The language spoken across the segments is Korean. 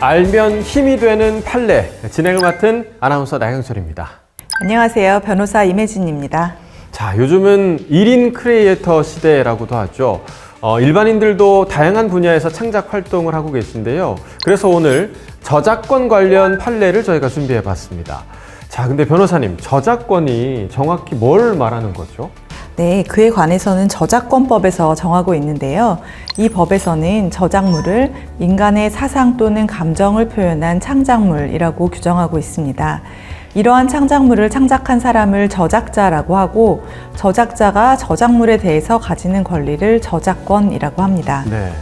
알면 힘이 되는 판례 진행을 맡은 아나운서 나경철입니다. 안녕하세요. 변호사 임혜진입니다. 자, 요즘은 1인 크리에이터 시대라고도 하죠. 어, 일반인들도 다양한 분야에서 창작 활동을 하고 계신데요. 그래서 오늘 저작권 관련 판례를 저희가 준비해 봤습니다. 자, 근데 변호사님, 저작권이 정확히 뭘 말하는 거죠? 네, 그에 관해서는 저작권법에서 정하고 있는데요. 이 법에서는 저작물을 인간의 사상 또는 감정을 표현한 창작물이라고 규정하고 있습니다. 이러한 창작물을 창작한 사람을 저작자라고 하고 저작자가 저작물에 대해서 가지는 권리를 저작권이라고 합니다. 네.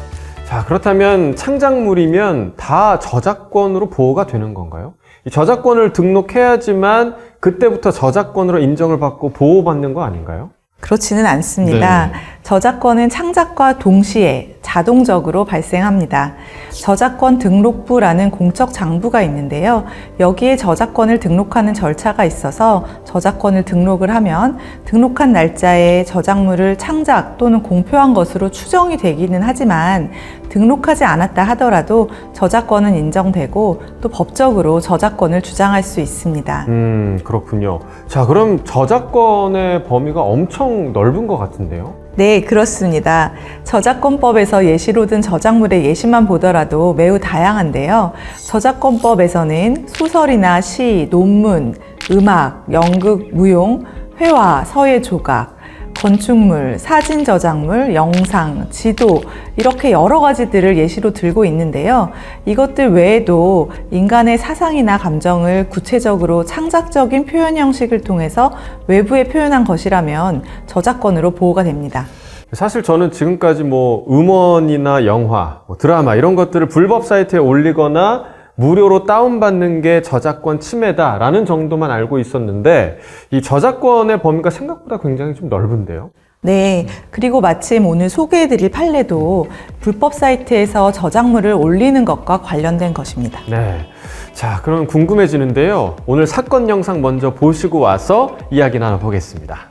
자, 그렇다면 창작물이면 다 저작권으로 보호가 되는 건가요? 이 저작권을 등록해야지만 그때부터 저작권으로 인정을 받고 보호받는 거 아닌가요? 그렇지는 않습니다. 네. 저작권은 창작과 동시에 자동적으로 발생합니다. 저작권 등록부라는 공적 장부가 있는데요. 여기에 저작권을 등록하는 절차가 있어서 저작권을 등록을 하면 등록한 날짜에 저작물을 창작 또는 공표한 것으로 추정이 되기는 하지만 등록하지 않았다 하더라도 저작권은 인정되고 또 법적으로 저작권을 주장할 수 있습니다. 음, 그렇군요. 자, 그럼 저작권의 범위가 엄청 넓은 것 같은데요? 네, 그렇습니다. 저작권법에서 예시로 든 저작물의 예시만 보더라도 매우 다양한데요. 저작권법에서는 소설이나 시, 논문, 음악, 연극, 무용, 회화, 서예 조각, 건축물, 사진 저작물, 영상, 지도 이렇게 여러 가지들을 예시로 들고 있는데요. 이것들 외에도 인간의 사상이나 감정을 구체적으로 창작적인 표현 형식을 통해서 외부에 표현한 것이라면 저작권으로 보호가 됩니다. 사실 저는 지금까지 뭐 음원이나 영화, 뭐 드라마 이런 것들을 불법 사이트에 올리거나 무료로 다운받는 게 저작권 침해다라는 정도만 알고 있었는데 이 저작권의 범위가 생각보다 굉장히 좀 넓은데요. 네. 그리고 마침 오늘 소개해드릴 판례도 불법 사이트에서 저작물을 올리는 것과 관련된 것입니다. 네. 자, 그럼 궁금해지는데요. 오늘 사건 영상 먼저 보시고 와서 이야기 나눠보겠습니다.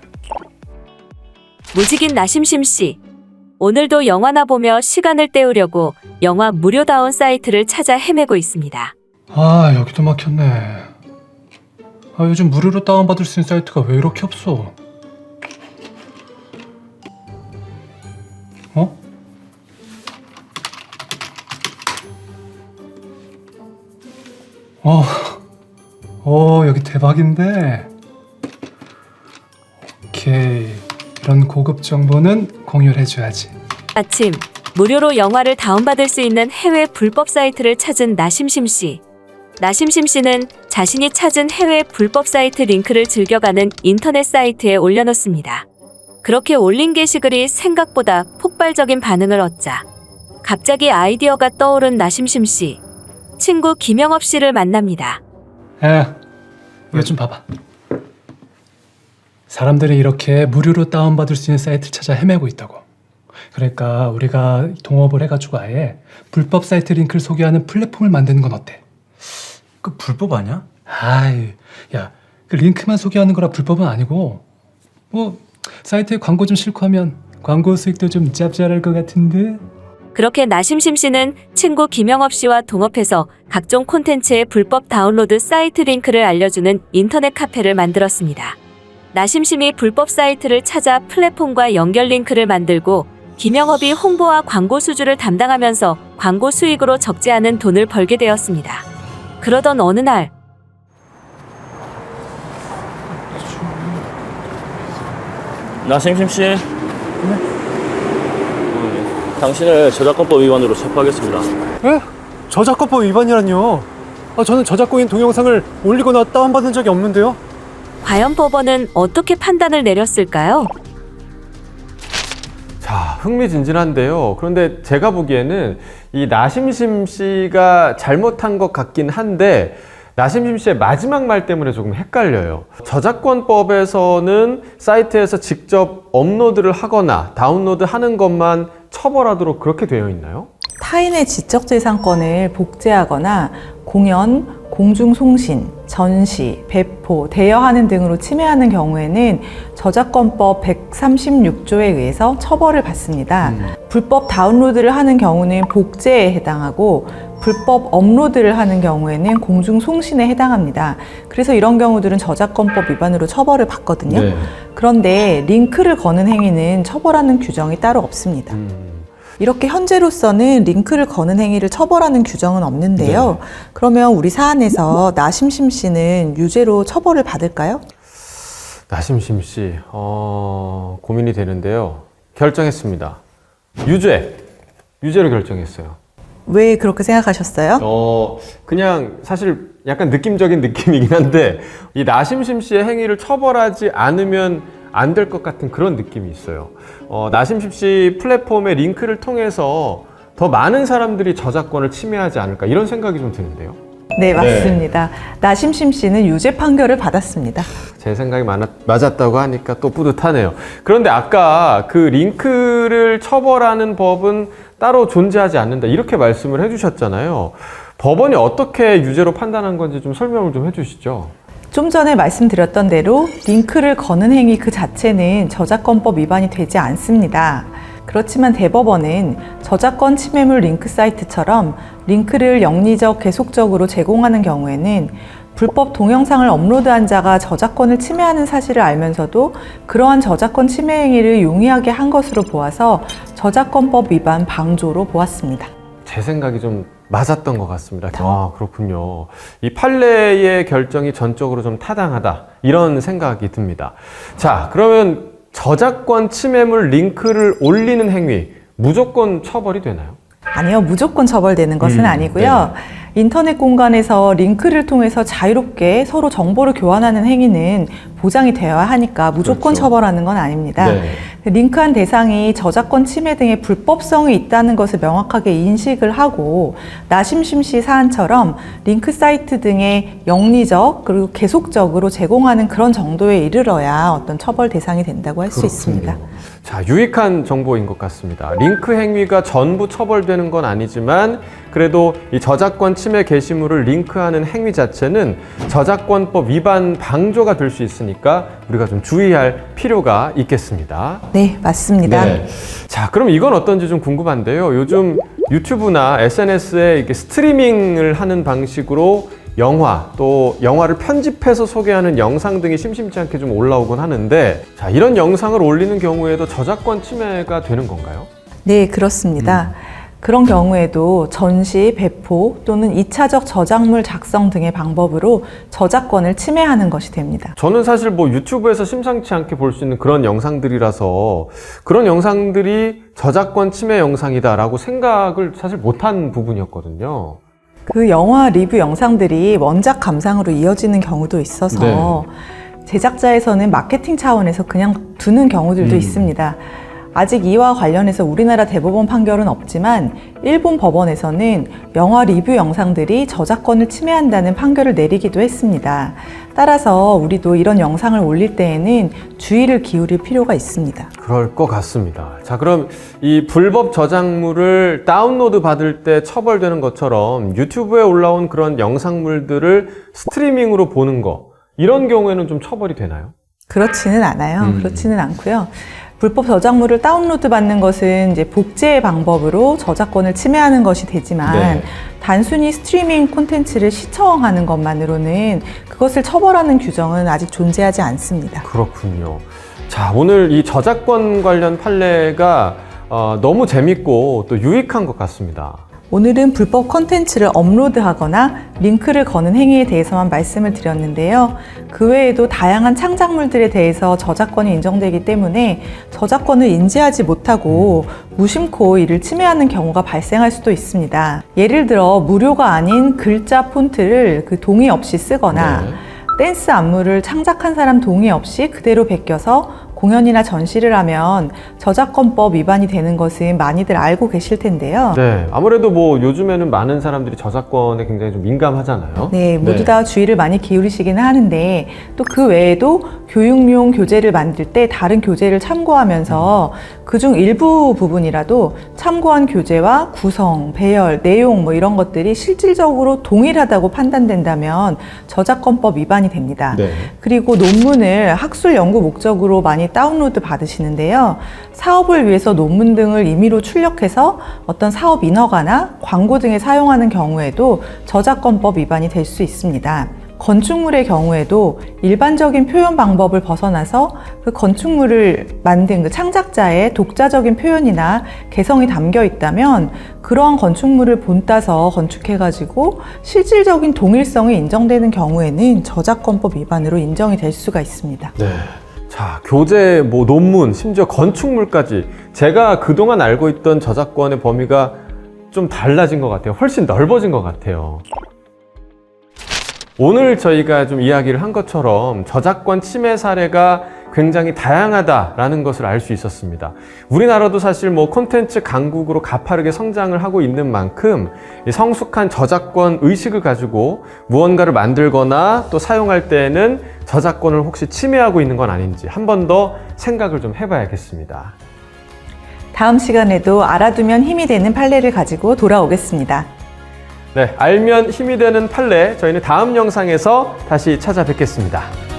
무직인 나심심 씨. 오늘도 영화나 보며 시간을 때우려고 영화 무료다운 사이트를 찾아 헤매고 있습니다. 아 여기도 막혔네 아 요즘 무료로 다운받을 수 있는 사이트가 왜 이렇게 없어 어? 어, 어 여기 대박인데 이런 고급 정보는 공유를 해줘야지 아침 무료로 영화를 다운받을 수 있는 해외 불법 사이트를 찾은 나심심 씨. 나심심 씨는 자신이 찾은 해외 불법 사이트 링크를 즐겨가는 인터넷 사이트에 올려놓습니다. 그렇게 올린 게시글이 생각보다 폭발적인 반응을 얻자 갑자기 아이디어가 떠오른 나심심 씨. 친구 김영업 씨를 만납니다. 야, 이거 좀 봐봐. 사람들이 이렇게 무료로 다운받을 수 있는 사이트를 찾아 헤매고 있다고. 그러니까 우리가 동업을 해가지고 아예 불법 사이트 링크를 소개하는 플랫폼을 만드는 건 어때? 그 불법 아니야? 아이, 야, 그 링크만 소개하는 거라 불법은 아니고, 뭐 사이트에 광고 좀 실고 하면 광고 수익도 좀 짭짤할 것 같은데. 그렇게 나심심 씨는 친구 김영업 씨와 동업해서 각종 콘텐츠의 불법 다운로드 사이트 링크를 알려주는 인터넷 카페를 만들었습니다. 나심심이 불법 사이트를 찾아 플랫폼과 연결 링크를 만들고 김영업이 홍보와 광고 수주를 담당하면서 광고 수익으로 적지 않은 돈을 벌게 되었습니다. 그러던 어느 날 나 심심씨. 네. 당신을 저작권법 위반으로 체포하겠습니다. 에? 저작권법 위반이란요. 아, 저는 저작권인 동영상을 올리거나 다운받은 적이 없는데요. 과연 법원은 어떻게 판단을 내렸을까요? 자, 흥미진진한데요. 그런데 제가 보기에는 이 나심심 씨가 잘못한 것 같긴 한데 나심심 씨의 마지막 말 때문에 조금 헷갈려요. 저작권법에서는 사이트에서 직접 업로드를 하거나 다운로드 하는 것만 처벌하도록 그렇게 되어 있나요? 타인의 지적재산권을 복제하거나 공연, 공중송신, 전시, 배포, 대여하는 등으로 침해하는 경우에는 저작권법 136조에 의해서 처벌을 받습니다. 불법 다운로드를 하는 경우는 복제에 해당하고 불법 업로드를 하는 경우에는 공중송신에 해당합니다. 그래서 이런 경우들은 저작권법 위반으로 처벌을 받거든요. 네. 그런데 링크를 거는 행위는 처벌하는 규정이 따로 없습니다. 음. 이렇게 현재로서는 링크를 거는 행위를 처벌하는 규정은 없는데요. 그러면 우리 사안에서 나심심 씨는 유죄로 처벌을 받을까요? 나심심 씨, 어, 고민이 되는데요. 결정했습니다. 유죄. 유죄로 결정했어요. 왜 그렇게 생각하셨어요? 어, 그냥 사실 약간 느낌적인 느낌이긴 한데, 이 나심심 씨의 행위를 처벌하지 않으면 안 될 것 같은 그런 느낌이 있어요. 어, 나심심 씨 플랫폼의 링크를 통해서 더 많은 사람들이 저작권을 침해하지 않을까 이런 생각이 좀 드는데요. 네, 맞습니다. 나심심 씨는 유죄 판결을 받았습니다. 제 생각이 많았, 맞았다고 하니까 또 뿌듯하네요. 그런데 아까 그 링크를 처벌하는 법은 따로 존재하지 않는다. 이렇게 말씀을 해주셨잖아요. 법원이 어떻게 유죄로 판단한 건지 좀 설명을 좀 해주시죠. 좀 전에 말씀드렸던 대로 링크를 거는 행위 그 자체는 저작권법 위반이 되지 않습니다. 그렇지만 대법원은 저작권 침해물 링크 사이트처럼 링크를 영리적 계속적으로 제공하는 경우에는 불법 동영상을 업로드한 자가 저작권을 침해하는 사실을 알면서도 그러한 저작권 침해 행위를 용이하게 한 것으로 보아서 저작권법 위반 방조로 보았습니다. 제 생각이 좀 맞았던 것 같습니다. 아, 그렇군요. 이 판례의 결정이 전적으로 좀 타당하다. 이런 생각이 듭니다. 자, 그러면 저작권 침해물 링크를 올리는 행위, 무조건 처벌이 되나요? 아니요, 무조건 처벌되는 것은 음, 아니고요. 인터넷 공간에서 링크를 통해서 자유롭게 서로 정보를 교환하는 행위는 보장이 되어야 하니까 무조건 그렇죠. 처벌하는 건 아닙니다. 네. 링크한 대상이 저작권 침해 등의 불법성이 있다는 것을 명확하게 인식을 하고 나심심 씨 사안처럼 링크 사이트 등의 영리적 그리고 계속적으로 제공하는 그런 정도에 이르러야 어떤 처벌 대상이 된다고 할 수 있습니다. 자, 유익한 정보인 것 같습니다. 링크 행위가 전부 처벌되는 건 아니지만 그래도 이 저작권 침해 게시물을 링크하는 행위 자체는 저작권법 위반 방조가 될 수 있으니까 우리가 좀 주의할 필요가 있겠습니다. 네, 맞습니다. 네. 자, 그럼 이건 어떤지 좀 궁금한데요. 요즘 유튜브나 SNS에 이렇게 스트리밍을 하는 방식으로 영화 또 영화를 편집해서 소개하는 영상 등이 심심치 않게 좀 올라오곤 하는데 자, 이런 영상을 올리는 경우에도 저작권 침해가 되는 건가요? 네, 그렇습니다. 그런 경우에도 전시, 배포 또는 이차적 저작물 작성 등의 방법으로 저작권을 침해하는 것이 됩니다. 저는 사실 뭐 유튜브에서 심상치 않게 볼 수 있는 그런 영상들이라서 그런 영상들이 저작권 침해 영상이다라고 생각을 사실 못한 부분이었거든요. 그 영화 리뷰 영상들이 원작 감상으로 이어지는 경우도 있어서 제작자에서는 마케팅 차원에서 그냥 두는 경우들도 음. 있습니다. 아직 이와 관련해서 우리나라 대법원 판결은 없지만 일본 법원에서는 영화 리뷰 영상들이 저작권을 침해한다는 판결을 내리기도 했습니다. 따라서 우리도 이런 영상을 올릴 때에는 주의를 기울일 필요가 있습니다. 그럴 것 같습니다. 자, 그럼 이 불법 저작물을 다운로드 받을 때 처벌되는 것처럼 유튜브에 올라온 그런 영상물들을 스트리밍으로 보는 거, 이런 경우에는 좀 처벌이 되나요? 그렇지는 않아요. 음. 그렇지는 않고요. 불법 저작물을 다운로드 받는 것은 이제 복제의 방법으로 저작권을 침해하는 것이 되지만 네. 단순히 스트리밍 콘텐츠를 시청하는 것만으로는 그것을 처벌하는 규정은 아직 존재하지 않습니다. 그렇군요. 자, 오늘 이 저작권 관련 판례가 어, 너무 재밌고 또 유익한 것 같습니다. 오늘은 불법 콘텐츠를 업로드하거나 링크를 거는 행위에 대해서만 말씀을 드렸는데요. 그 외에도 다양한 창작물들에 대해서 저작권이 인정되기 때문에 저작권을 인지하지 못하고 무심코 이를 침해하는 경우가 발생할 수도 있습니다. 예를 들어 무료가 아닌 글자 폰트를 그 동의 없이 쓰거나 네. 댄스 안무를 창작한 사람 동의 없이 그대로 베껴서 공연이나 전시를 하면 저작권법 위반이 되는 것은 많이들 알고 계실 텐데요. 네, 아무래도 뭐 요즘에는 많은 사람들이 저작권에 굉장히 좀 민감하잖아요. 네, 모두 다 주의를 많이 기울이시기는 하는데 또 그 외에도 교육용 교재를 만들 때 다른 교재를 참고하면서 그중 일부 부분이라도 참고한 교재와 구성, 배열, 내용 뭐 이런 것들이 실질적으로 동일하다고 판단된다면 저작권법 위반이 됩니다. 네. 그리고 논문을 학술 연구 목적으로 많이 다운로드 받으시는데요. 사업을 위해서 논문 등을 임의로 출력해서 어떤 사업 인허가나 광고 등에 사용하는 경우에도 저작권법 위반이 될 수 있습니다. 건축물의 경우에도 일반적인 표현 방법을 벗어나서 그 건축물을 만든 그 창작자의 독자적인 표현이나 개성이 담겨 있다면 그러한 건축물을 본따서 건축해가지고 실질적인 동일성이 인정되는 경우에는 저작권법 위반으로 인정이 될 수가 있습니다. 네. 자, 교재, 뭐 논문, 심지어 건축물까지 제가 그동안 알고 있던 저작권의 범위가 좀 달라진 것 같아요. 훨씬 넓어진 것 같아요. 오늘 저희가 좀 이야기를 한 것처럼 저작권 침해 사례가 굉장히 다양하다라는 것을 알 수 있었습니다. 우리나라도 사실 뭐 콘텐츠 강국으로 가파르게 성장을 하고 있는 만큼 이 성숙한 저작권 의식을 가지고 무언가를 만들거나 또 사용할 때에는 저작권을 혹시 침해하고 있는 건 아닌지 한 번 더 생각을 좀 해봐야겠습니다. 다음 시간에도 알아두면 힘이 되는 판례를 가지고 돌아오겠습니다. 네, 알면 힘이 되는 판례 저희는 다음 영상에서 다시 찾아뵙겠습니다.